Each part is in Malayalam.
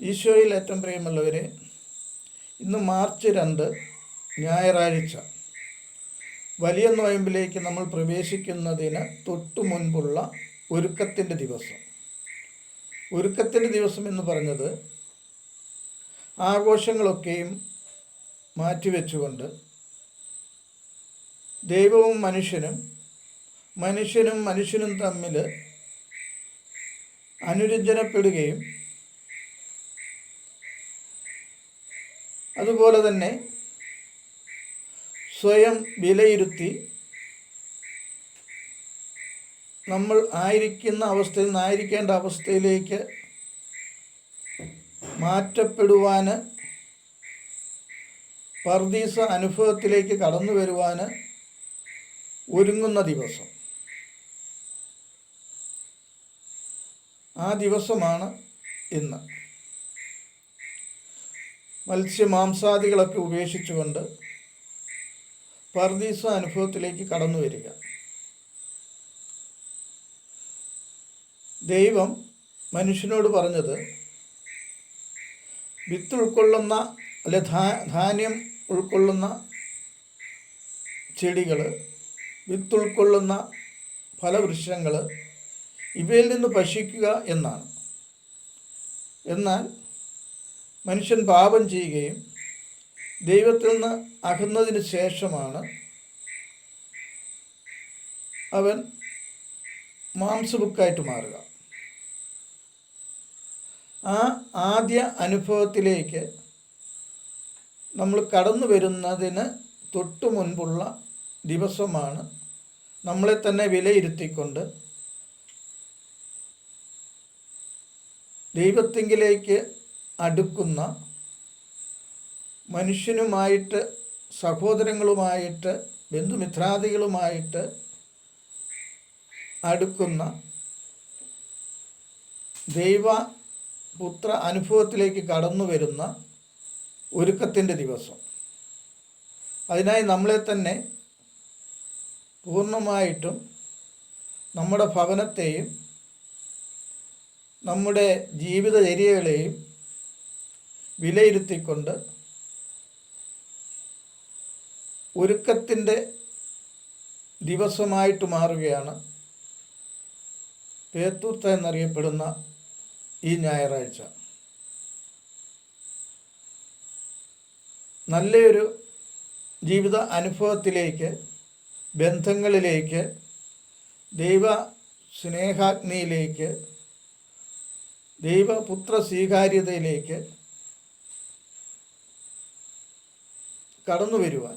ഈശോയിൽ ഏറ്റവും പ്രിയമുള്ളവരെ ഇന്ന് മാർച്ച് രണ്ട് ഞായറാഴ്ച. വലിയ നോയമ്പിലേക്ക് നമ്മൾ പ്രവേശിക്കുന്നതിന് തൊട്ടു മുൻപുള്ള ഒരുക്കത്തിന്റെ ദിവസം. ഒരുക്കത്തിന്റെ ദിവസം എന്ന് പറഞ്ഞത് ആഘോഷങ്ങളൊക്കെയും മാറ്റിവെച്ചുകൊണ്ട് ദൈവവും മനുഷ്യനും മനുഷ്യനും മനുഷ്യനും തമ്മിൽ അനുരഞ്ജനപ്പെടുകയും അതുപോലെ തന്നെ സ്വയം വിലയിരുത്തി നമ്മൾ ആയിരിക്കുന്ന അവസ്ഥയിൽ നിന്ന് ആയിരിക്കേണ്ട അവസ്ഥയിലേക്ക് മാറ്റപ്പെടുവാൻ പർദീസ അനുഭവത്തിലേക്ക് കടന്നു വരുവാൻ ഒരുങ്ങുന്ന ദിവസം. ആ ദിവസമാണ് ഇന്ന്. മത്സ്യമാംസാദികളൊക്കെ ഉപേക്ഷിച്ചുകൊണ്ട് പർദീസ അനുഭവത്തിലേക്ക് കടന്നു വരിക. ദൈവം മനുഷ്യനോട് പറഞ്ഞത് വിത്ത് ഉൾക്കൊള്ളുന്ന അല്ലെ ധാന്യം ഉൾക്കൊള്ളുന്ന ചെടികൾ വിത്ത് ഉൾക്കൊള്ളുന്ന ഫലവൃക്ഷങ്ങൾ ഇവയിൽ നിന്ന് ഭക്ഷിക്കുക എന്നാണ്. എന്നാൽ മനുഷ്യൻ പാപം ചെയ്യുകയും ദൈവത്തിൽ നിന്ന് അകന്നതിന് ശേഷമാണ് അവൻ മാംസബുക്കായിട്ട് മാറുക. ആ ആദ്യ അനുഭവത്തിലേക്ക് നമ്മൾ കടന്നു വരുന്നതിന് തൊട്ടു മുൻപുള്ള ദിവസമാണ് നമ്മളെ തന്നെ വിലയിരുത്തിക്കൊണ്ട് ദൈവത്തിങ്കിലേക്ക് അടുക്കുന്ന മനുഷ്യനുമായിട്ട് സഹോദരങ്ങളുമായിട്ട് ബന്ധുമിത്രാദികളുമായിട്ട് അടുക്കുന്ന ദൈവ പുത്ര അനുഭവത്തിലേക്ക് കടന്നു വരുന്ന ഒരുക്കത്തിന്റെ ദിവസം. അതിനായി നമ്മളെ തന്നെ പൂർണമായിട്ടും നമ്മുടെ ഭവനത്തെയും നമ്മുടെ ജീവിതചര്യകളെയും വിലയിരുത്തിക്കൊണ്ട് ഒരുക്കത്തിന്റെ ദിവസമായിട്ട് മാറുകയാണ് പേത്തൂർത്ത എന്നറിയപ്പെടുന്ന ഈ ഞായറാഴ്ച. നല്ലൊരു ജീവിത അനുഭവത്തിലേക്ക് ബന്ധങ്ങളിലേക്ക് ദൈവ സ്നേഹാഗ്നിയിലേക്ക് ദൈവപുത്ര സ്വീകാര്യതയിലേക്ക് കടന്നു വരുവാൻ.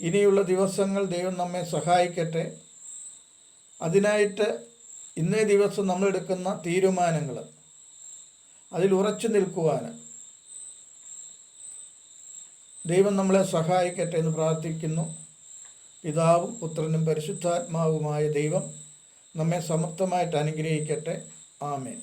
ഇനിയുള്ള ദിവസങ്ങൾ ദൈവം നമ്മെ സഹായിക്കട്ടെ. അതിനായിട്ട് ഇന്നേ ദിവസം നമ്മളെടുക്കുന്ന തീരുമാനങ്ങൾ. അതിൽ ഉറച്ചു നിൽക്കുവാൻ. ദൈവം നമ്മളെ സഹായിക്കട്ടെ എന്ന് പ്രാർത്ഥിക്കുന്നു. പിതാവും പുത്രനും പരിശുദ്ധാത്മാവുമായ ദൈവം നമ്മെ സമർത്ഥമായിട്ട് അനുഗ്രഹിക്കട്ടെ. ആമേൻ.